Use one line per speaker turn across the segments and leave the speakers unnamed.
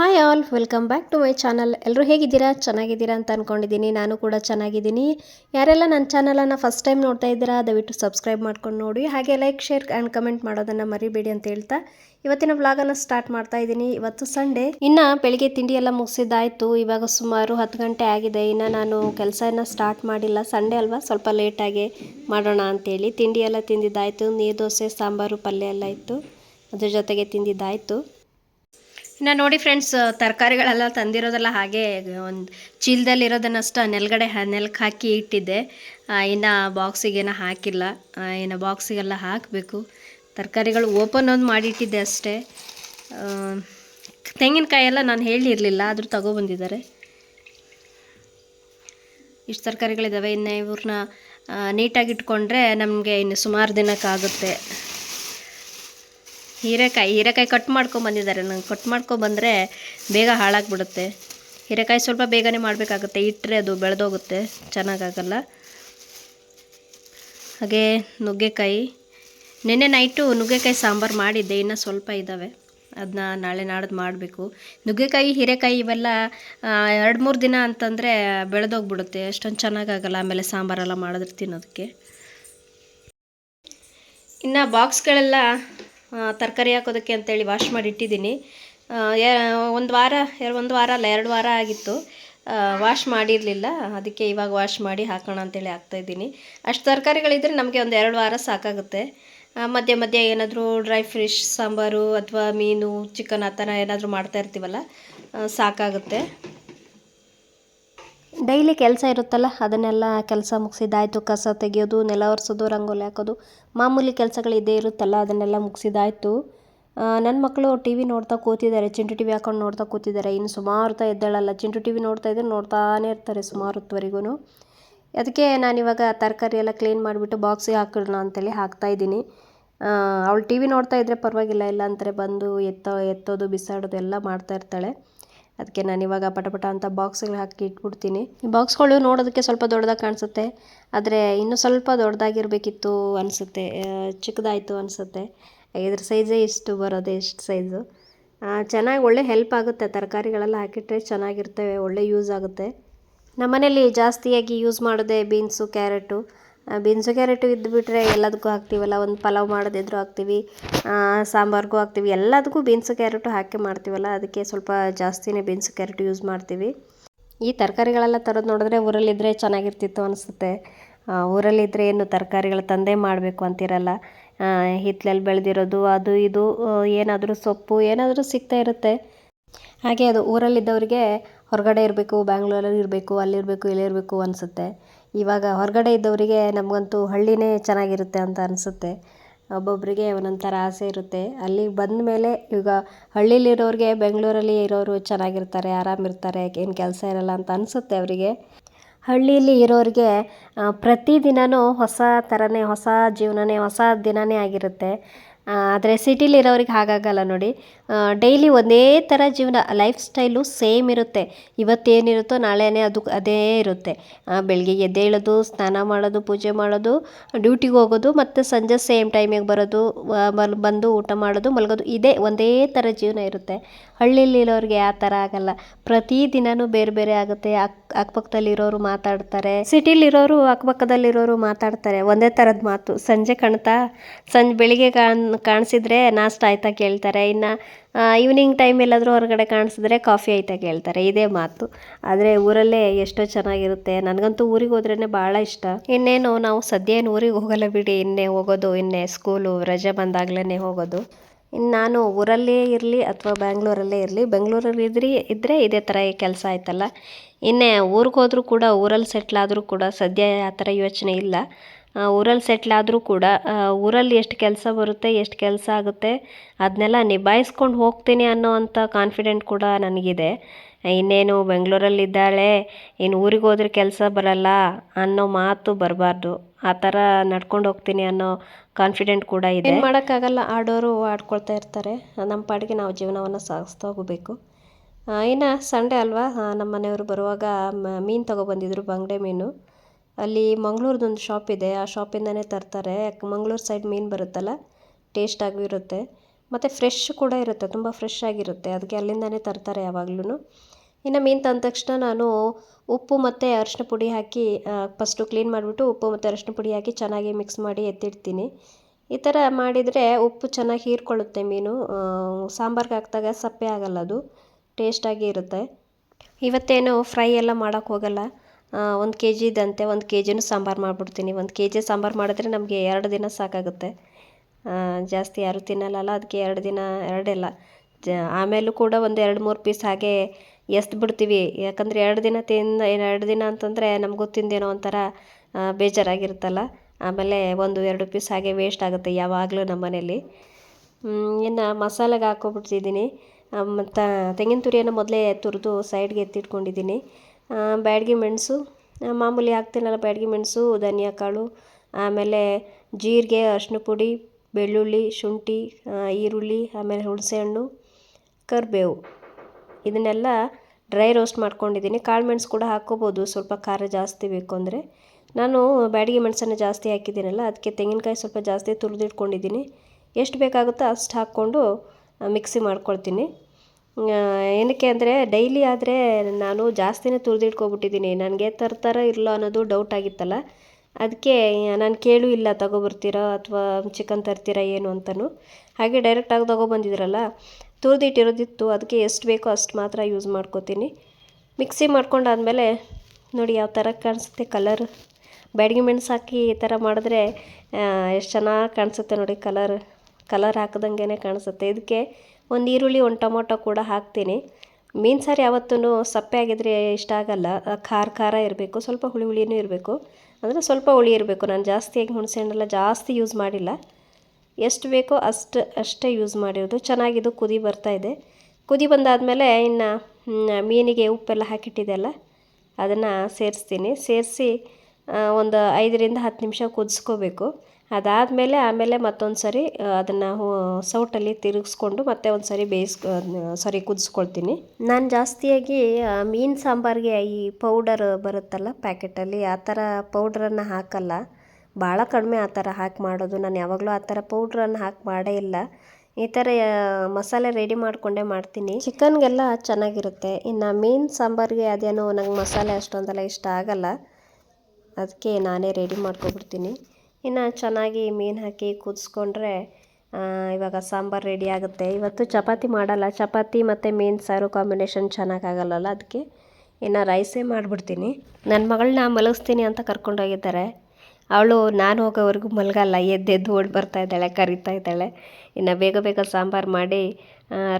Hi all welcome back to my channel ಎಲ್ಲರೂ ಹೇಗಿದ್ದೀರಾ? ಚೆನ್ನಾಗಿದ್ದೀರಾ ಅಂತ ಅಂದ್ಕೊಂಡಿದ್ದೀನಿ ನಾನು ಕೂಡ ಚೆನ್ನಾಗಿದ್ದೀನಿ. ಯಾರೆಲ್ಲ ನನ್ನ ಚಾನಲನ್ನು ಫಸ್ಟ್ ಟೈಮ್ ನೋಡ್ತಾ ಇದ್ದೀರಾ, ದಯವಿಟ್ಟು ಸಬ್ಸ್ಕ್ರೈಬ್ ಮಾಡ್ಕೊಂಡು ನೋಡಿ. ಹಾಗೆ ಲೈಕ್ ಶೇರ್ ಆ್ಯಂಡ್ ಕಮೆಂಟ್ ಮಾಡೋದನ್ನು ಮರಿಬೇಡಿ ಅಂತ ಹೇಳ್ತಾ ಇವತ್ತಿನ ವ್ಲಾಗನ್ನು ಸ್ಟಾರ್ಟ್ ಮಾಡ್ತಾ ಇದ್ದೀನಿ. ಇವತ್ತು ಸಂಡೇ ಇನ್ನು ಬೆಳಿಗ್ಗೆ ತಿಂಡಿ ಎಲ್ಲ ಮುಗಿಸಿದ್ದಾಯಿತು. ಇವಾಗ ಸುಮಾರು ಹತ್ತು ಗಂಟೆ ಆಗಿದೆ. ಇನ್ನು ನಾನು ಕೆಲಸನ ಸ್ಟಾರ್ಟ್ ಮಾಡಿಲ್ಲ. ಸಂಡೇ ಅಲ್ವಾ? ಸ್ವಲ್ಪ ಲೇಟಾಗಿ ಮಾಡೋಣ ಅಂತೇಳಿ ತಿಂಡಿ ಎಲ್ಲ ತಿಂದಿದ್ದಾಯಿತು. ನೀರು ದೋಸೆ, ಸಾಂಬಾರು, ಪಲ್ಯ ಎಲ್ಲ ಇತ್ತು. ಅದ್ರ ಜೊತೆಗೆ ತಿಂದಿದ್ದಾಯಿತು. ಇನ್ನು ನೋಡಿ ಫ್ರೆಂಡ್ಸ್ ತರಕಾರಿಗಳೆಲ್ಲ ತಂದಿರೋದೆಲ್ಲ ಹಾಗೆ ಒಂದು ಚೀಲದಲ್ಲಿರೋದನ್ನಷ್ಟು ನೆಲಗಡೆ ನೆಲಕ್ಕೆ ಹಾಕಿ ಇಟ್ಟಿದ್ದೆ. ಇನ್ನು ಬಾಕ್ಸಿಗೇನೋ ಹಾಕಿಲ್ಲ. ಇನ್ನು ಬಾಕ್ಸಿಗೆಲ್ಲ ಹಾಕಬೇಕು. ತರಕಾರಿಗಳು ಓಪನ್ ಒಂದು ಮಾಡಿಟ್ಟಿದ್ದೆ ಅಷ್ಟೇ. ತೆಂಗಿನಕಾಯಿ ಎಲ್ಲ ನಾನು ಹೇಳಿರಲಿಲ್ಲ, ಆದರೂ ತಗೊಬಂದಿದ್ದಾರೆ. ಇಷ್ಟು ತರಕಾರಿಗಳಿದ್ದಾವೆ ಇನ್ನು ಇವ್ರನ್ನ ನೀಟಾಗಿ ಇಟ್ಕೊಂಡ್ರೆ ನಮಗೆ ಇನ್ನು ಸುಮಾರು ದಿನಕ್ಕಾಗುತ್ತೆ. ಹೀರೆಕಾಯಿ ಹೀರೆಕಾಯಿ ಕಟ್ ಮಾಡ್ಕೊಂಬಂದಿದ್ದಾರೆ ನಂಗೆ ಕಟ್ ಮಾಡ್ಕೊಂಬಂದರೆ ಬೇಗ ಹಾಳಾಗ್ಬಿಡುತ್ತೆ. ಹೀರೆಕಾಯಿ ಸ್ವಲ್ಪ ಬೇಗನೆ ಮಾಡಬೇಕಾಗುತ್ತೆ. ಇಟ್ಟರೆ ಅದು ಬೆಳೆದೋಗುತ್ತೆ. ಚೆನ್ನಾಗಾಗಲ್ಲ. ಹಾಗೆ ನುಗ್ಗೆಕಾಯಿ. ನಿನ್ನೆ ನೈಟು ನುಗ್ಗೆಕಾಯಿ ಸಾಂಬಾರು ಮಾಡಿದ್ದೆ. ಇನ್ನು ಸ್ವಲ್ಪ ಇದ್ದಾವೆ ಅದನ್ನ ನಾಳೆ ನಾಡ್ದು ಮಾಡಬೇಕು. ನುಗ್ಗೆಕಾಯಿ, ಹೀರೆಕಾಯಿ ಇವೆಲ್ಲ ಎರಡು ಮೂರು ದಿನ ಅಂತಂದರೆ ಬೆಳೆದೋಗ್ಬಿಡುತ್ತೆ. ಅಷ್ಟೊಂದು ಚೆನ್ನಾಗಾಗಲ್ಲ. ಆಮೇಲೆ ಸಾಂಬಾರೆಲ್ಲ ಮಾಡಿದ್ರೆ ತಿನ್ನೋದಕ್ಕೆ. ಇನ್ನು ಬಾಕ್ಸ್ಗಳೆಲ್ಲ ತರಕಾರಿ ಹಾಕೋದಕ್ಕೆ ಅಂತೇಳಿ ವಾಶ್ ಮಾಡಿ ಇಟ್ಟಿದ್ದೀನಿ ಒಂದು ವಾರ ಎರಡು ಒಂದು ವಾರ ಅಲ್ಲ, ಎರಡು ವಾರ ಆಗಿತ್ತು. ವಾಶ್ ಮಾಡಿರಲಿಲ್ಲ. ಅದಕ್ಕೆ ಇವಾಗ ವಾಶ್ ಮಾಡಿ ಹಾಕೋಣ ಅಂತೇಳಿ ಹಾಕ್ತಾಯಿದ್ದೀನಿ ಅಷ್ಟು ತರಕಾರಿಗಳಿದ್ದರೆ ನಮಗೆ ಒಂದು ಎರಡು ವಾರ ಸಾಕಾಗುತ್ತೆ. ಮಧ್ಯೆ ಮಧ್ಯೆ ಏನಾದರೂ ಡ್ರೈ ಫಿಶ್ ಸಾಂಬಾರು ಅಥವಾ ಮೀನು ಚಿಕನ್ ಆ ಥರ ಏನಾದರೂ ಮಾಡ್ತಾಯಿರ್ತೀವಲ್ಲ ಸಾಕಾಗುತ್ತೆ. ಡೈಲಿ ಕೆಲಸ ಇರುತ್ತಲ್ಲ, ಅದನ್ನೆಲ್ಲ ಕೆಲಸ ಮುಗಿಸಿದಾಯಿತು ಕಸ ತೆಗೆಯೋದು, ನೆಲ ಒರೆಸೋದು, ರಂಗೋಲಿ ಹಾಕೋದು, ಮಾಮೂಲಿ ಕೆಲಸಗಳು ಇದ್ದೇ ಇರುತ್ತಲ್ಲ, ಅದನ್ನೆಲ್ಲ ಮುಗಿಸಿದಾಯಿತು ನನ್ನ ಮಕ್ಕಳು ಟಿ ವಿ ನೋಡ್ತಾ ಕೂತಿದ್ದಾರೆ, ಚಿಂಟು ಟಿ ವಿ ಹಾಕೊಂಡು ನೋಡ್ತಾ ಕೂತಿದ್ದಾರೆ. ಇನ್ನು ಸುಮಾರು ಹೊತ್ತ ಎದ್ದಾಳಲ್ಲ. ಚಿಂಟು ಟಿ ವಿ ನೋಡ್ತಾ ಇದ್ದರೆ ನೋಡ್ತಾನೆ ಇರ್ತಾರೆ ಸುಮಾರು ಹೊತ್ತುವರೆಗೂ ಅದಕ್ಕೆ ನಾನಿವಾಗ ತರಕಾರಿ ಎಲ್ಲ ಕ್ಲೀನ್ ಮಾಡಿಬಿಟ್ಟು ಬಾಕ್ಸಿಗೆ ಹಾಕಿಡೋಣ ಅಂತೇಳಿ ಹಾಕ್ತಾಯಿದ್ದೀನಿ ಅವಳು ಟಿ ವಿ ನೋಡ್ತಾ ಇದ್ದರೆ ಪರವಾಗಿಲ್ಲ, ಇಲ್ಲ ಅಂತಾರೆ ಬಂದು ಎತ್ತೋ, ಎತ್ತೋದು, ಬಿಸಾಡೋದು ಎಲ್ಲ ಮಾಡ್ತಾ ಇರ್ತಾಳೆ. ಅದಕ್ಕೆ ನಾನು ಇವಾಗ ಪಟಪಟ ಅಂತ ಬಾಕ್ಸ್ಗಳು ಹಾಕಿ ಇಟ್ಬಿಡ್ತೀನಿ. ಈ ಬಾಕ್ಸ್ಗಳು ನೋಡೋದಕ್ಕೆ ಸ್ವಲ್ಪ ದೊಡ್ಡದಾಗಿ ಕಾಣಿಸುತ್ತೆ, ಆದರೆ ಇನ್ನೂ ಸ್ವಲ್ಪ ದೊಡ್ಡದಾಗಿರಬೇಕಿತ್ತು ಅನಿಸುತ್ತೆ ಚಿಕ್ಕದಾಯಿತು ಅನಿಸುತ್ತೆ. ಇದ್ರ ಸೈಜೇ ಇಷ್ಟು ಬರೋದು ಎಷ್ಟು ಸೈಜು ಚೆನ್ನಾಗಿ ಒಳ್ಳೆ ಹೆಲ್ಪ್ ಆಗುತ್ತೆ, ತರಕಾರಿಗಳೆಲ್ಲ ಹಾಕಿಟ್ರೆ ಚೆನ್ನಾಗಿರ್ತವೆ, ಒಳ್ಳೆ ಯೂಸ್ ಆಗುತ್ತೆ. ನಮ್ಮನೇಲಿ ಜಾಸ್ತಿಯಾಗಿ ಯೂಸ್ ಮಾಡೋದೇ ಬೀನ್ಸು ಕ್ಯಾರೆಟು ಬೀನ್ಸು ಕ್ಯಾರೆಟು ಇದ್ದುಬಿಟ್ರೆ ಎಲ್ಲದಕ್ಕೂ ಹಾಕ್ತೀವಲ್ಲ, ಒಂದು ಪಲಾವ್ ಮಾಡೋದಿದ್ರು ಹಾಕ್ತೀವಿ ಸಾಂಬಾರಿಗೂ ಹಾಕ್ತೀವಿ, ಎಲ್ಲದಕ್ಕೂ ಬೀನ್ಸು ಕ್ಯಾರೆಟು ಹಾಕಿ ಮಾಡ್ತೀವಲ್ಲ, ಅದಕ್ಕೆ ಸ್ವಲ್ಪ ಜಾಸ್ತಿನೇ ಬೀನ್ಸು ಕ್ಯಾರೆಟ್ ಯೂಸ್ ಮಾಡ್ತೀವಿ. ಈ ತರಕಾರಿಗಳೆಲ್ಲ ತರೋದು ನೋಡಿದ್ರೆ ಊರಲ್ಲಿದ್ದರೆ ಚೆನ್ನಾಗಿರ್ತಿತ್ತು ಅನಿಸುತ್ತೆ. ಊರಲ್ಲಿದ್ದರೆ ಏನು ತರಕಾರಿಗಳು ತಂದೇ ಮಾಡಬೇಕು ಅಂತಿರಲ್ಲ ಹಿತ್ತಲಲ್ಲಿ ಬೆಳೆದಿರೋದು, ಅದು ಇದು ಏನಾದರೂ ಸೊಪ್ಪು, ಏನಾದರೂ ಸಿಗ್ತಾ ಇರುತ್ತೆ. ಹಾಗೆ ಅದು ಊರಲ್ಲಿದ್ದವರಿಗೆ ಹೊರಗಡೆ ಇರಬೇಕು ಬ್ಯಾಂಗ್ಳೂರಲ್ಲಿ ಇರಬೇಕು ಅಲ್ಲಿರಬೇಕು, ಇಲ್ಲಿರಬೇಕು ಅನಿಸುತ್ತೆ. ಇವಾಗ ಹೊರಗಡೆ ಇದ್ದವರಿಗೆ ನಮಗಂತೂ ಹಳ್ಳಿನೇ ಚೆನ್ನಾಗಿರುತ್ತೆ ಅಂತ ಅನಿಸುತ್ತೆ. ಒಬ್ಬೊಬ್ಬರಿಗೆ ಒಂದೊಂದು ಆಸೆ ಇರುತ್ತೆ. ಅಲ್ಲಿಗೆ ಬಂದ ಮೇಲೆ ಈಗ ಹಳ್ಳಿಲಿರೋರಿಗೆ ಬೆಂಗಳೂರಲ್ಲಿ ಇರೋರು ಚೆನ್ನಾಗಿರ್ತಾರೆ ಆರಾಮಿರ್ತಾರೆ ಏನು ಕೆಲಸ ಇರಲ್ಲ ಅಂತ ಅನಿಸುತ್ತೆ ಅವರಿಗೆ. ಹಳ್ಳಿಯಲ್ಲಿ ಇರೋರಿಗೆ ಪ್ರತಿದಿನವೂ ಹೊಸ ಥರನೇ ಹೊಸ ಜೀವನನೇ, ಹೊಸ ದಿನವೇ ಆಗಿರುತ್ತೆ. ಆದರೆ ಸಿಟಿಲಿರೋರಿಗೆ ಹಾಗಾಗಲ್ಲ ನೋಡಿ. ಡೈಲಿ ಒಂದೇ ಥರ ಜೀವನ ಲೈಫ್ ಸ್ಟೈಲು ಸೇಮ್ ಇರುತ್ತೆ. ಇವತ್ತೇನಿರುತ್ತೋ ನಾಳೆನೇ ಅದು ಅದೇ ಇರುತ್ತೆ. ಬೆಳಗ್ಗೆ ಎದ್ದೇಳೋದು ಸ್ನಾನ ಮಾಡೋದು, ಪೂಜೆ ಮಾಡೋದು ಡ್ಯೂಟಿಗೆ ಹೋಗೋದು, ಮತ್ತು ಸಂಜೆ ಸೇಮ್ ಟೈಮಿಗೆ ಬರೋದು ಬಂದು ಊಟ ಮಾಡೋದು, ಮಲಗೋದು, ಇದೇ ಒಂದೇ ಥರ ಜೀವನ ಇರುತ್ತೆ. ಹಳ್ಳಿಲಿರೋರಿಗೆ ಆ ಥರ ಆಗಲ್ಲ. ಪ್ರತಿದಿನವೂ ಬೇರೆ ಬೇರೆ ಆಗುತ್ತೆ. ಅಕ್ ಅಕ್ಕಪಕ್ಕದಲ್ಲಿರೋರು ಮಾತಾಡ್ತಾರೆ. ಸಿಟಿಲಿರೋರು ಅಕ್ಕಪಕ್ಕದಲ್ಲಿರೋರು ಮಾತಾಡ್ತಾರೆ. ಒಂದೇ ಥರದ ಮಾತು. ಸಂಜೆ ಕಾಣ್ತಾ, ಸಂಜೆ, ಬೆಳಿಗ್ಗೆ ಕಾಣ್, ಕಾಣಿಸಿದ್ರೆ ನಾಷ್ಟ ಆಯ್ತಾ ಕೇಳ್ತಾರೆ. ಇನ್ನು ಈವ್ನಿಂಗ್ ಟೈಮ್ ಎಲ್ಲಾದರೂ ಹೊರಗಡೆ ಕಾಣಿಸಿದ್ರೆ ಕಾಫಿ ಆಯ್ತಾ ಕೇಳ್ತಾರೆ. ಇದೇ ಮಾತು. ಆದರೆ ಊರಲ್ಲೇ ಎಷ್ಟೋ ಚೆನ್ನಾಗಿರುತ್ತೆ. ನನಗಂತೂ ಊರಿಗೆ ಹೋದ್ರೇ ಭಾಳ ಇಷ್ಟ. ಇನ್ನೇನು, ನಾವು ಸದ್ಯ ಏನು ಊರಿಗೆ ಹೋಗಲ್ಲ ಬಿಡಿ. ಇನ್ನೇ ಹೋಗೋದು, ಇನ್ನೇ ಸ್ಕೂಲು ರಜೆ ಬಂದಾಗಲೇ ಹೋಗೋದು. ಇನ್ನು ನಾನು ಊರಲ್ಲೇ ಇರಲಿ ಅಥವಾ ಬ್ಯಾಂಗ್ಳೂರಲ್ಲೇ ಇರಲಿ, ಬೆಂಗಳೂರಲ್ಲಿ ಇದ್ರಿ ಇದ್ದರೆ ಇದೇ ಥರ ಕೆಲಸ ಆಯ್ತಲ್ಲ. ಇನ್ನೇ ಊರಿಗೆ ಹೋದರೂ ಕೂಡ ಊರಲ್ಲಿ ಸೆಟ್ಲ್ ಆದರೂ ಕೂಡ ಸದ್ಯ ಆ ಥರ ಯೋಚನೆ ಇಲ್ಲ. ಊರಲ್ಲಿ ಸೆಟ್ಲ್ ಆದರೂ ಕೂಡ ಊರಲ್ಲಿ ಎಷ್ಟು ಕೆಲಸ ಬರುತ್ತೆ, ಎಷ್ಟು ಕೆಲಸ ಆಗುತ್ತೆ ಅದನ್ನೆಲ್ಲ ನಿಭಾಯಿಸ್ಕೊಂಡು ಹೋಗ್ತೀನಿ ಅನ್ನೋ ಅಂಥ ಕಾನ್ಫಿಡೆಂಟ್ ಕೂಡ ನನಗಿದೆ. ಇನ್ನೇನು ಬೆಂಗಳೂರಲ್ಲಿದ್ದಾಳೆ ಇನ್ನು ಊರಿಗೆ ಹೋದ್ರೆ ಕೆಲಸ ಬರಲ್ಲ ಅನ್ನೋ ಮಾತು ಬರಬಾರ್ದು. ಆ ಥರ ನಡ್ಕೊಂಡು ಹೋಗ್ತೀನಿ ಅನ್ನೋ ಕಾನ್ಫಿಡೆಂಟ್ ಕೂಡ ಇದೆ. ಮಾಡೋಕ್ಕಾಗಲ್ಲ, ಆಡೋರು ಆಡ್ಕೊಳ್ತಾ ಇರ್ತಾರೆ. ನಮ್ಮ ಪಾಡಿಗೆ ನಾವು ಜೀವನವನ್ನು ಸಾಗಿಸ್ತಾ ಹೋಗಬೇಕು. ಇನ್ನು ಸಂಡೇ ಅಲ್ವಾ? ನಮ್ಮ ಮನೆಯವರು ಬರುವಾಗ ಮೀನು ತೊಗೊಬಂದಿದ್ರು ಬಂಗಡೆ ಮೀನು. ಅಲ್ಲಿ ಮಂಗಳೂರದೊಂದು ಶಾಪ್ ಇದೆ. ಆ ಶಾಪಿಂದನೇ ತರ್ತಾರೆ. ಯಾಕೆ ಮಂಗಳೂರು ಸೈಡ್ ಮೀನು ಬರುತ್ತಲ್ಲ? ಟೇಸ್ಟ್ ಆಗೂ ಇರುತ್ತೆ. ಮತ್ತು ಫ್ರೆಶ್ ಕೂಡ ಇರುತ್ತೆ. ತುಂಬ ಫ್ರೆಶ್ ಆಗಿರುತ್ತೆ. ಅದಕ್ಕೆ ಅಲ್ಲಿಂದನೇ ತರ್ತಾರೆ ಯಾವಾಗ್ಲೂ ಇನ್ನು ಮೀನು ತಂದ ತಕ್ಷಣ ನಾನು ಉಪ್ಪು ಮತ್ತು ಅರಿಶಿನ ಪುಡಿ ಹಾಕಿ ಫಸ್ಟು ಕ್ಲೀನ್ ಮಾಡಿಬಿಟ್ಟು ಉಪ್ಪು ಮತ್ತು ಅರಿಶಿನ ಪುಡಿ ಹಾಕಿ ಚೆನ್ನಾಗಿ ಮಿಕ್ಸ್ ಮಾಡಿ ಎತ್ತಿಡ್ತೀನಿ. ಈ ಥರ ಮಾಡಿದರೆ ಉಪ್ಪು ಚೆನ್ನಾಗಿ ಹೀರ್ಕೊಳ್ಳುತ್ತೆ ಮೀನು. ಸಾಂಬಾರ್ಗೆ ಹಾಕಿದಾಗ ಸಪ್ಪೆ ಆಗಲ್ಲ ಅದು. ಟೇಸ್ಟಾಗಿ ಇರುತ್ತೆ. ಇವತ್ತೇನು ಫ್ರೈ ಎಲ್ಲ ಮಾಡೋಕ್ಕೆ ಹೋಗಲ್ಲ. ಒಂದು ಕೆ ಜಿ ಇದ್ದಂತೆ, ಒಂದು ಕೆ ಜಿನೂ ಸಾಂಬಾರು ಮಾಡಿಬಿಡ್ತೀನಿ. ಒಂದು ಕೆ ಜಿ ಸಾಂಬಾರು ಮಾಡಿದ್ರೆ ನಮಗೆ ಎರಡು ದಿನ ಸಾಕಾಗುತ್ತೆ. ಜಾಸ್ತಿ ಯಾರೂ ತಿನ್ನಲ್ಲಲ್ಲ ಅದಕ್ಕೆ ಎರಡು ದಿನ, ಎರಡೆಲ್ಲ. ಜ, ಆಮೇಲೂ ಕೂಡ ಒಂದು ಎರಡು ಮೂರು ಪೀಸ್ ಹಾಗೆ ಎಸ್ದು ಬಿಡ್ತೀವಿ. ಯಾಕಂದರೆ ಎರಡು ದಿನ ತಿಂದ ಎರಡು ದಿನ ಅಂತಂದರೆ ನಮಗೂ ತಿಂದೇನೋ ಒಂಥರ ಬೇಜಾರಾಗಿರುತ್ತಲ್ಲ. ಆಮೇಲೆ ಒಂದು, ಎರಡು ಪೀಸ್ ಹಾಗೆ ವೇಸ್ಟ್ ಆಗುತ್ತೆ ಯಾವಾಗಲೂ ನಮ್ಮ ಮನೇಲಿ. ಇನ್ನು ಮಸಾಲೆಗೆ ಹಾಕೋಬಿಡ್ತಿದ್ದೀನಿ. ಮತ್ತು ತೆಂಗಿನ ತುರಿಯನ್ನು ಮೊದಲೇ ತುರಿದು ಸೈಡ್ಗೆ ಎತ್ತಿಟ್ಕೊಂಡಿದ್ದೀನಿ. ಬ್ಯಾಡಗಿ ಮೆಣಸು. ಮಾಮೂಲಿ ಹಾಕ್ತೀನಲ್ಲ ಬ್ಯಾಡಗಿ ಮೆಣಸು, ಧನಿಯಾ ಕಾಳು, ಆಮೇಲೆ ಜೀರಿಗೆ ಅರಿಶಿನ ಪುಡಿ, ಬೆಳ್ಳುಳ್ಳಿ, ಶುಂಠಿ ಈರುಳ್ಳಿ, ಆಮೇಲೆ ಹುಣಸೆಹಣ್ಣು, ಕರಿಬೇವು. ಇದನ್ನೆಲ್ಲ ಡ್ರೈ ರೋಸ್ಟ್ ಮಾಡ್ಕೊಂಡಿದ್ದೀನಿ. ಕಾಳು ಮೆಣಸು ಕೂಡ ಹಾಕ್ಕೋಬೋದು. ಸ್ವಲ್ಪ ಖಾರ ಜಾಸ್ತಿ ಬೇಕು ಅಂದರೆ. ನಾನು ಬ್ಯಾಡಗಿ ಮೆಣಸನ್ನು ಜಾಸ್ತಿ ಹಾಕಿದ್ದೀನಲ್ಲ, ಅದಕ್ಕೆ ತೆಂಗಿನಕಾಯಿ ಸ್ವಲ್ಪ ಜಾಸ್ತಿ ತುರಿದಿಟ್ಕೊಂಡಿದ್ದೀನಿ. ಎಷ್ಟು ಬೇಕಾಗುತ್ತೋ ಅಷ್ಟು ಹಾಕ್ಕೊಂಡು ಮಿಕ್ಸಿ ಮಾಡ್ಕೊಳ್ತೀನಿ. ಏನಕ್ಕೆ ಅಂದರೆ ಡೈಲಿ ಆದರೆ ನಾನು ಜಾಸ್ತಿನೇ ತುರಿದಿಟ್ಕೊಬಿಟ್ಟಿದ್ದೀನಿ. ನನಗೆ ತರ್ತಾರೋ ಇರಲೋ ಅನ್ನೋದು ಡೌಟ್ ಆಗಿತ್ತಲ್ಲ. ಅದಕ್ಕೆ ನಾನು ಕೇಳು ಇಲ್ಲ ತಗೊಬರ್ತೀರಾ ಅಥವಾ ಚಿಕನ್ ತರ್ತೀರಾ ಏನು ಅಂತಲೂ ಹಾಗೆ ಡೈರೆಕ್ಟಾಗಿ ತಗೊಬಂದಿದ್ರಲ್ಲ, ತುರಿದಿಟ್ಟಿರೋದಿತ್ತು. ಅದಕ್ಕೆ ಎಷ್ಟು ಬೇಕೋ ಅಷ್ಟು ಮಾತ್ರ ಯೂಸ್ ಮಾಡ್ಕೋತೀನಿ. ಮಿಕ್ಸಿ ಮಾಡ್ಕೊಂಡಾದಮೇಲೆ ನೋಡಿ ಯಾವ ಥರ ಕಾಣಿಸುತ್ತೆ ಕಲರ್ ಬ್ಯಾಡಿಗೆ ಮೆಣಸು ಹಾಕಿ ಈ ಥರ ಮಾಡಿದ್ರೆ ಎಷ್ಟು ಚೆನ್ನಾಗಿ ಕಾಣಿಸುತ್ತೆ ನೋಡಿ ಕಲರ್ ಕಲರ್ ಹಾಕ್ದಂಗೆ ಕಾಣಿಸುತ್ತೆ. ಇದಕ್ಕೆ ಒಂದು ಈರುಳ್ಳಿ, ಒಂದು ಟೊಮೊಟೊ ಕೂಡ ಹಾಕ್ತೀನಿ. ಮೀನು ಸಾರು ಯಾವತ್ತೂ ಸಪ್ಪೆ ಆಗಿದ್ರೆ ಇಷ್ಟ ಆಗಲ್ಲ. ಖಾರ ಖಾರ ಇರಬೇಕು. ಸ್ವಲ್ಪ ಹುಳಿ ಹುಳಿನೂ ಇರಬೇಕು. ಅಂದರೆ ಸ್ವಲ್ಪ ಹುಳಿ ಇರಬೇಕು. ನಾನು ಜಾಸ್ತಿಯಾಗಿ ಹುಣಸೆಹಣ್ಣೆಲ್ಲ ಜಾಸ್ತಿ ಯೂಸ್ ಮಾಡಿಲ್ಲ. ಎಷ್ಟು ಬೇಕೋ ಅಷ್ಟು, ಅಷ್ಟೇ ಯೂಸ್ ಮಾಡಿರೋದು. ಚೆನ್ನಾಗಿದು ಕುದಿ ಬರ್ತಾ ಇದೆ. ಕುದಿ ಬಂದಾದಮೇಲೆ ಇನ್ನು ಮೀನಿಗೆ ಉಪ್ಪೆಲ್ಲ ಹಾಕಿಟ್ಟಿದೆಯಲ್ಲ ಅದನ್ನು ಸೇರಿಸ್ತೀನಿ. ಸೇರಿಸಿ ಒಂದು ಐದರಿಂದ ಹತ್ತು ನಿಮಿಷ ಕುದಿಸ್ಕೋಬೇಕು. ಅದಾದಮೇಲೆ ಆಮೇಲೆ ಮತ್ತೊಂದು ಸರಿ ಅದನ್ನು ಸೌಟಲ್ಲಿ ತಿರುಗಿಸ್ಕೊಂಡು ಮತ್ತೆ ಒಂದು ಸರಿ ಬೇಯಿಸ್ ಸಾರಿ ಕುದಿಸ್ಕೊಳ್ತೀನಿ. ನಾನು ಜಾಸ್ತಿಯಾಗಿ ಮೀನು ಸಾಂಬಾರಿಗೆ ಈ ಪೌಡರ್ ಬರುತ್ತಲ್ಲ ಪ್ಯಾಕೆಟಲ್ಲಿ, ಆ ಥರ ಪೌಡ್ರನ್ನು ಹಾಕಲ್ಲ. ಭಾಳ ಕಡಿಮೆ ಆ ಥರ ಹಾಕಿ ಮಾಡೋದು. ನಾನು ಯಾವಾಗಲೂ ಆ ಥರ ಪೌಡ್ರನ್ನು ಹಾಕಿ ಮಾಡೇ ಇಲ್ಲ. ಈ ಥರ ಮಸಾಲೆ ರೆಡಿ ಮಾಡಿಕೊಂಡೇ ಮಾಡ್ತೀನಿ. ಚಿಕನ್ಗೆಲ್ಲ ಚೆನ್ನಾಗಿರುತ್ತೆ. ಇನ್ನು ಮೀನು ಸಾಂಬಾರಿಗೆ ಅದೇನೋ ನಂಗೆ ಮಸಾಲೆ ಅಷ್ಟೊಂದೆಲ್ಲ ಇಷ್ಟ ಆಗಲ್ಲ. ಅದಕ್ಕೆ ನಾನೇ ರೆಡಿ ಮಾಡ್ಕೊಬಿಡ್ತೀನಿ. ಇನ್ನು ಚೆನ್ನಾಗಿ ಮೀನು ಹಾಕಿ ಕುದಿಸ್ಕೊಂಡ್ರೆ ಇವಾಗ ಸಾಂಬಾರು ರೆಡಿ ಆಗುತ್ತೆ. ಇವತ್ತು ಚಪಾತಿ ಮಾಡಲ್ಲ. ಚಪಾತಿ ಮತ್ತು ಮೀನು ಸಾರು ಕಾಂಬಿನೇಷನ್ ಚೆನ್ನಾಗಾಗಲ್ಲ ಅದಕ್ಕೆ. ಇನ್ನು ರೈಸೇ ಮಾಡಿಬಿಡ್ತೀನಿ. ನನ್ನ ಮಗಳನ್ನ ಮಲಗಿಸ್ತೀನಿ ಅಂತ ಕರ್ಕೊಂಡೋಗಿದ್ದಾರೆ. ಅವಳು ನಾನು ಹೋಗೋವರೆಗೂ ಮಲಗಲ್ಲ. ಎದ್ದೆದ್ದು ಓಡಿ ಬರ್ತಾ ಇದ್ದಾಳೆ, ಕರಿತಾ ಇದ್ದಾಳೆ. ಇನ್ನು ಬೇಗ ಬೇಗ ಸಾಂಬಾರು ಮಾಡಿ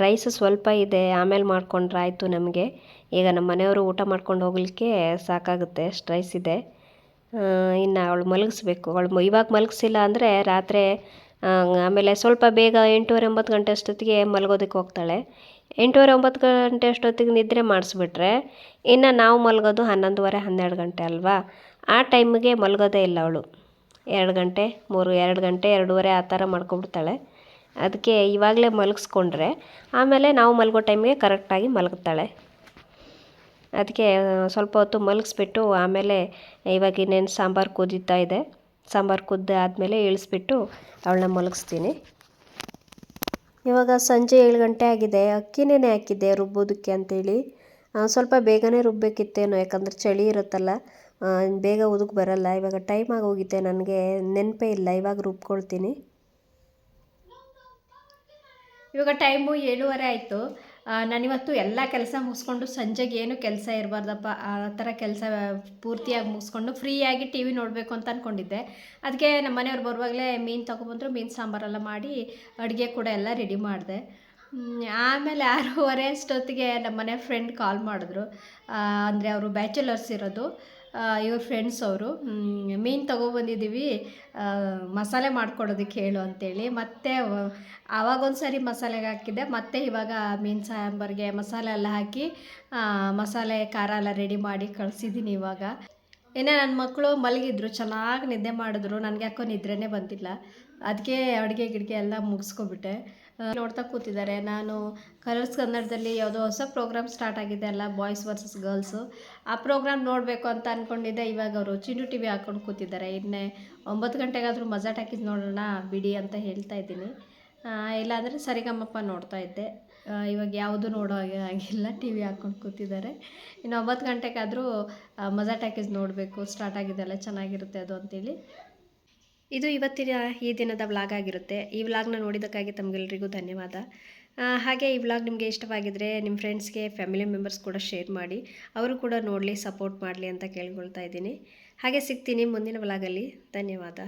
ರೈಸ್ ಸ್ವಲ್ಪ ಇದೆ, ಆಮೇಲೆ ಮಾಡ್ಕೊಂಡ್ರೆ ಆಯಿತು ನಮಗೆ. ಈಗ ನಮ್ಮ ಮನೆಯವರು ಊಟ ಮಾಡ್ಕೊಂಡು ಹೋಗಲಿಕ್ಕೆ ಸಾಕಾಗುತ್ತೆ. ಅಷ್ಟು ರೈಸ್ ಇದೆ. ಇನ್ನು ಅವಳು ಮಲಗಿಸ್ಬೇಕು. ಅವಳು ಇವಾಗ ಮಲಗಿಸಿಲ್ಲ ಅಂದರೆ ರಾತ್ರಿ ಆಮೇಲೆ ಸ್ವಲ್ಪ ಬೇಗ ಎಂಟೂವರೆ ಒಂಬತ್ತು ಗಂಟೆ ಅಷ್ಟೊತ್ತಿಗೆ ಮಲಗೋದಕ್ಕೆ ಹೋಗ್ತಾಳೆ. ಎಂಟೂವರೆ ಒಂಬತ್ತು ಗಂಟೆ ಅಷ್ಟೊತ್ತಿಗೆ ನಿದ್ರೆ ಮಾಡಿಸ್ಬಿಟ್ರೆ ಇನ್ನು ನಾವು ಮಲಗೋದು ಹನ್ನೊಂದುವರೆ, ಹನ್ನೆರಡು ಗಂಟೆ ಅಲ್ವಾ? ಆ ಟೈಮಿಗೆ ಮಲಗೋದೇ ಇಲ್ಲ ಅವಳು. ಎರಡು ಗಂಟೆ, ಮೂರು, ಎರಡು ಗಂಟೆ, ಎರಡೂವರೆ ಆ ಥರ ಮಾಡ್ಕೊಬಿಡ್ತಾಳೆ ಅದಕ್ಕೆ ಇವಾಗಲೇ ಮಲಗಿಸ್ಕೊಂಡ್ರೆ ಆಮೇಲೆ ನಾವು ಮಲಗೋ ಟೈಮಿಗೆ ಕರೆಕ್ಟಾಗಿ ಮಲಗ್ತಾಳೆ. ಅದಕ್ಕೆ ಸ್ವಲ್ಪ ಹೊತ್ತು ಮಲಗಿಸ್ಬಿಟ್ಟು ಆಮೇಲೆ ಇವಾಗ ಇನ್ನೇನು ಸಾಂಬಾರು ಕುದೀತಾ ಇದೆ, ಸಾಂಬಾರು ಕುದ್ದ ಆದಮೇಲೆ ಇಳಿಸ್ಬಿಟ್ಟು ಅವಳನ್ನ ಮಲಗಿಸ್ತೀನಿ. ಇವಾಗ ಸಂಜೆ ಏಳು ಗಂಟೆ ಆಗಿದೆ ಅಕ್ಕಿನೇ ಹಾಕಿದ್ದೆ ರುಬ್ಬೋದಕ್ಕೆ ಅಂತೇಳಿ. ಸ್ವಲ್ಪ ಬೇಗನೆ ರುಬ್ಬೇಕಿತ್ತೇನೋ, ಯಾಕಂದರೆ ಚಳಿ ಇರುತ್ತಲ್ಲ ಬೇಗ ಉದುಕ್ ಬರಲ್ಲ. ಇವಾಗ ಟೈಮ್ ಆಗೋಗಿದೆ, ನನಗೆ ನೆನಪೇ ಇಲ್ಲ, ಇವಾಗ ರುಬ್ಕೊಳ್ತೀನಿ.
ಇವಾಗ ಟೈಮು ಏಳುವರೆ ಆಯಿತು. ನಾನಿವತ್ತು ಎಲ್ಲ ಕೆಲಸ ಮುಗಿಸ್ಕೊಂಡು ಸಂಜೆಗೆ ಏನು ಕೆಲಸ ಇರಬಾರ್ದಪ್ಪ, ಆ ಥರ ಕೆಲಸ ಪೂರ್ತಿಯಾಗಿ ಮುಗಿಸ್ಕೊಂಡು ಫ್ರೀಯಾಗಿ ಟಿ ವಿ ನೋಡಬೇಕು ಅಂತ ಅಂದ್ಕೊಂಡಿದ್ದೆ ಅದಕ್ಕೆ ನಮ್ಮ ಮನೆಯವ್ರು ಬರುವಾಗಲೇ ಮೀನು ತೊಗೊಬಂದ್ರು, ಮೀನು ಸಾಂಬಾರೆಲ್ಲ ಮಾಡಿ ಅಡುಗೆ ಕೂಡ ಎಲ್ಲ ರೆಡಿ ಮಾಡಿದೆ. ಆಮೇಲೆ ಆರೂವರೆ ಅಷ್ಟೊತ್ತಿಗೆ ನಮ್ಮ ಮನೆ ಫ್ರೆಂಡ್ ಕಾಲ್ ಮಾಡಿದ್ರು. ಅಂದರೆ ಅವರು ಬ್ಯಾಚುಲರ್ಸ್ ಇರೋದು. ಇವ್ರ ಫ್ರೆಂಡ್ಸ್ ಅವರು. ಮೀನು ತೊಗೊಬಂದಿದ್ದೀವಿ. ಮಸಾಲೆ ಮಾಡ್ಕೊಡೋದಕ್ಕೆ ಹೇಳು ಅಂತೇಳಿ. ಮತ್ತೆ ಆವಾಗೊಂದು ಸಾರಿ ಮಸಾಲೆಗೆ ಹಾಕಿದ್ದೆ. ಮತ್ತೆ ಇವಾಗ ಮೀನು ಸಾಂಬಾರಿಗೆ ಮಸಾಲೆ ಎಲ್ಲ ಹಾಕಿ ಮಸಾಲೆ, ಖಾರ ಎಲ್ಲ ರೆಡಿ ಮಾಡಿ ಕಳಿಸಿದ್ದೀನಿ ಇವಾಗ. ಏನೇ ನನ್ನ ಮಕ್ಕಳು ಮಲಗಿದ್ರು, ಚೆನ್ನಾಗಿ ನಿದ್ದೆ ಮಾಡಿದ್ರು. ನನಗೆ ಯಾಕೋ ನಿದ್ರೆನೇ ಬಂದಿಲ್ಲ. ಅದಕ್ಕೆ ಅಡುಗೆ ಗಿಡಿಗೆ ಎಲ್ಲ ಮುಗಿಸ್ಕೊಬಿಟ್ಟೆ. ನೋಡ್ತಾ ಕೂತಿದ್ದಾರೆ. ನಾನು ಕಲರ್ಸ್ ಕನ್ನಡದಲ್ಲಿ ಯಾವುದೋ ಹೊಸ ಪ್ರೋಗ್ರಾಮ್ ಸ್ಟಾರ್ಟ್ ಆಗಿದೆ ಅಲ್ಲ, ಬಾಯ್ಸ್ ವರ್ಸಸ್ ಗರ್ಲ್ಸು. ಆ ಪ್ರೋಗ್ರಾಮ್ ನೋಡಬೇಕು ಅಂತ ಅಂದ್ಕೊಂಡಿದ್ದೆ ಇವಾಗ ಅವರು ಚಿನ್ನು ಟಿ ವಿ ಹಾಕ್ಕೊಂಡು ಕೂತಿದ್ದಾರೆ. ಇನ್ನೇ ಒಂಬತ್ತು ಗಂಟೆಗಾದರೂ ಮಜಾ ಟಾಕೀಸ್ ನೋಡೋಣ, ಬಿಡಿ ಅಂತ ಹೇಳ್ತಾ ಇದ್ದೀನಿ. ಇಲ್ಲಾಂದರೆ ಸರಿಗಮ್ಮಪ್ಪ ನೋಡ್ತಾ ಇದ್ದೆ. ಇವಾಗ ಯಾವುದು ನೋಡೋ ಹಾಗೆ ಆಗಿಲ್ಲ. ಟಿ ವಿ ಹಾಕ್ಕೊಂಡು ಕೂತಿದ್ದಾರೆ. ಇನ್ನು ಒಂಬತ್ತು ಗಂಟೆಗಾದರೂ ಮಜಾ ಟ್ಯಾಕೇಜ್ ನೋಡಬೇಕು. ಸ್ಟಾರ್ಟ್ ಆಗಿದೆಲ್ಲ ಚೆನ್ನಾಗಿರುತ್ತೆ ಅದು ಅಂತೇಳಿ. ಇದು ಇವತ್ತಿನ ಈ ದಿನದ ವ್ಲಾಗ್ ಆಗಿರುತ್ತೆ. ಈ ವ್ಲಾಗ್ನ ನೋಡಿದ್ದಕ್ಕಾಗಿ ತಮಗೆಲ್ಲರಿಗೂ ಧನ್ಯವಾದ. ಹಾಗೆ ಈ ವ್ಲಾಗ್ ನಿಮಗೆ ಇಷ್ಟವಾಗಿದ್ದರೆ ನಿಮ್ಮ ಫ್ರೆಂಡ್ಸ್ಗೆ, ಫ್ಯಾಮಿಲಿ ಮೆಂಬರ್ಸ್ ಕೂಡ ಶೇರ್ ಮಾಡಿ, ಅವರು ಕೂಡ ನೋಡಲಿ, ಸಪೋರ್ಟ್ ಮಾಡಲಿ ಅಂತ ಕೇಳ್ಕೊಳ್ತಾ ಇದ್ದೀನಿ. ಹಾಗೆ ಸಿಗ್ತೀನಿ ಮುಂದಿನ ವ್ಲಾಗಲ್ಲಿ. ಧನ್ಯವಾದ.